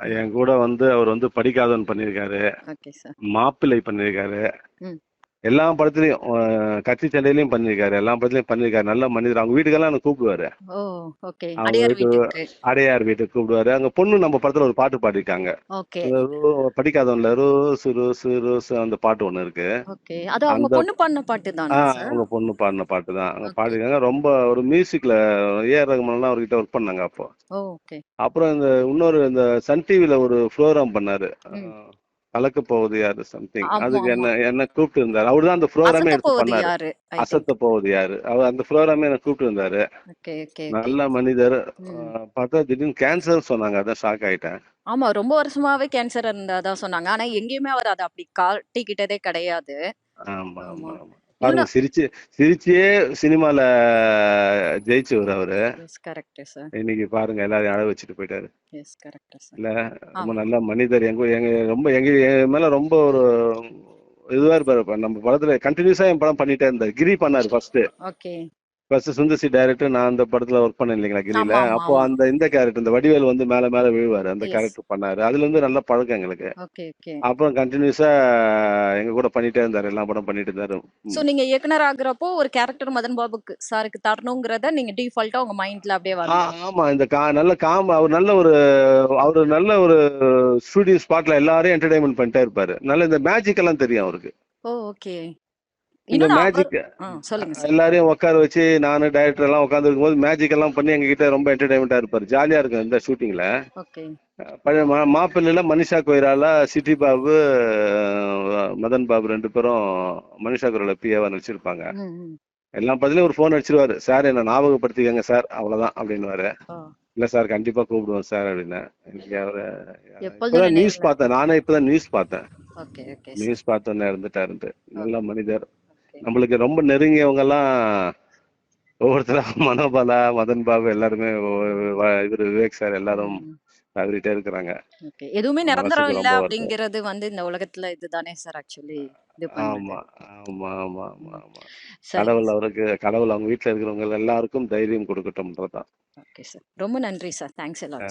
என் கூட வந்து அவர் வந்து படிக்காதவன் சார். மாப்பிள்ளை பண்ணியிருக்காரு. ம். எல்லா படத்துலயும் கத்தி சண்டையிலயும் பண்ணியிருக்காரு எல்லா படத்துலயும் பண்ணியிருக்காரு நல்ல மனிதர். அவங்க வீட்டுக்கெல்லாம் எனக்கு கூப்பிடுவாரு. அவங்க அடியார் வீட்டு- வீட்டுக்கு. கூப்பிடுவாரு. அங்க பொண்ணு நம்ம படத்துல ஒரு பாட்டு பாடிருக்காங்க படிக்காதவன்ல ரோஸ் ரோஸ் ரோஸ் அந்த பாட்டு ஒண்ணு இருக்கு. அவங்க பொண்ணு பண்ண பாட்டு தானே அவங்க பொண்ணு பாடின பாட்டு தான் அங்க Okay. பாடிருக்காங்க ரொம்ப ஒரு மியூசிக்ல ஏஆர் ரகுமான்லாம் அவர்கிட்ட ஒர்க் பண்ணாங்க அப்போ. அப்புறம் இந்த இன்னொரு இந்த சன் டிவில ஒரு ப்ரோக்ராம் பண்ணாரு. கலக்க போகுது யாரு சம்திங் அதுக்கு என்ன. என்ன கூப்பிட்டு இருந்தாரு. அவரு தான் அந்த ப்ரோக்ராமே எடுத்து போவது பண்ணாரு அசத்த. போகுது யாரு அவர் அந்த ப்ரோக்ராமே என்ன கூப்பிட்டு இருந்தாரு. நல்ல மனிதர். பார்த்தா திடீர்னு கேன்சர் சொன்னாங்க. அதான் ஷாக் ஆயிட்டேன். ஆமா ரொம்ப வருஷமாவே கேன்சர் இருந்ததா சொன்னாங்க. ஆனா எங்கேயுமே அவர் அதை அப்படி காட்டிக்கிட்டதே கிடையாது. ஆமா. ஆமா. ஆமா. பாருங்க சிரிச்சு சிரிச்சே சினிமால ஜெயிச்சவர் அவரு. இன்னைக்கு பாருங்க எல்லாரையும் அழ வச்சுட்டு போயிட்டாரு. இல்ல ரொம்ப. நல்ல மனிதர். எங்க எங்க ரொம்ப எங்க மேல ரொம்ப ஒரு இதுவா இருப்பாரு நம்ம படத்துல கண்டினியூஸா என் படம் பண்ணிட்டே இருந்தாரு. கிரி பண்ணாரு first okay first Sundar C director நான் அந்த படத்துல ஒர்க் பண்ணேன் இல்லைங்களா கிரியில? அப்போ. அந்த இந்த கேரக்டர் இந்த வடிவேல் வந்து மேல மேல விழுவாரு. அந்த. கேரக்டர் பண்ணாரு. அதுல இருந்து நல்ல பழக்கம் எங்களுக்கு. அப்புறம் கண்டினியூஸா எங்க கூட பண்ணிட்டே இருந்தாரு. எல்லா படம் பண்ணிட்டு இருந்தாரு. சோ நீங்க இயக்குனர் ஆகுறப்போ ஒரு கேரக்டர் மதன் பாபுக்கு சாருக்கு தரணுங்கிறத நீங்க டிஃபால்ட்டா உங்க மைண்ட்ல அப்படியே வரும் ஆமா. இந்த நல்ல காம் அவர் நல்ல ஒரு அவர் நல்ல ஒரு ஸ்டூடியோ ஸ்பாட்ல எல்லாரையும் என்டர்டைன்மெண்ட் பண்ணிட்டே இருப்பாரு. நல்ல இந்த மேஜிக் எல்லாம் தெரியும் அவருக்கு. ஓ ஓகே இந்த மேஜிக் எல்லாரையும் உட்கார வச்சு நானு டைரக்டர் எல்லாம் உட்கார்ந்து இருக்கும்போது மேஜிக் எல்லாம் பண்ணி எங்க கிட்ட ரொம்ப என்டர்டைன்மெண்டா இருப்பாரு. ஜாலியா இருக்கும் இந்த ஷூட்டிங்ல ஓகே. பழைய மா- மாப்பிள்ளையில மனிஷா கொய்ராலா சிட்டி பாபு மதன் பாபு ரெண்டு பேரும் மனிஷா கொய்ரால பிஏவா நடிச்சிருப்பாங்க. ம், ம். எல்லா படத்துலயும் ஒரு ஃபோன் அடிச்சிருவாரு. சார் என்ன ஞாபகப்படுத்திக்கங்க சார். அவ்வளவுதான். அப்படின்னுவாரு. இல்ல சார் கண்டிப்பா கூப்பிடுவோம் சார் அப்படின்னு. இப்பதான் நியூஸ் பார்த்தேன். நானே இப்பதான் நியூஸ் பார்த்தேன். நியூஸ் பார்த்தோன்னே இருந்துட்டாருன்ட்டு நல்ல மனிதர். நம்மளுக்கு ரொம்ப நெருங்கியவங்க எல்லாம் ஒவ்வொருத்தரா மனோபாலா மதன் பாபு எல்லாருமே இவரு விவேக் சார் எல்லாரும். தவறிட்டே இருக்கிறாங்க. எதுவுமே நிரந்தரம் இல்ல. அப்படிங்கிறது வந்து இந்த உலகத்துல இதுதானே சார் ஆக்சுவலி ஆமா ஆமா ஆமா ஆமா ஆமா. கடவுள் அவருக்கு கடவுள் அவங்க வீட்டுல இருக்கிறவங்க எல்லாருக்கும் தைரியம் கொடுக்கட்டும்ன்றதுதான். Okay sir. ரொம்ப நன்றி சார். தேங்க்ஸ் எல்லாம்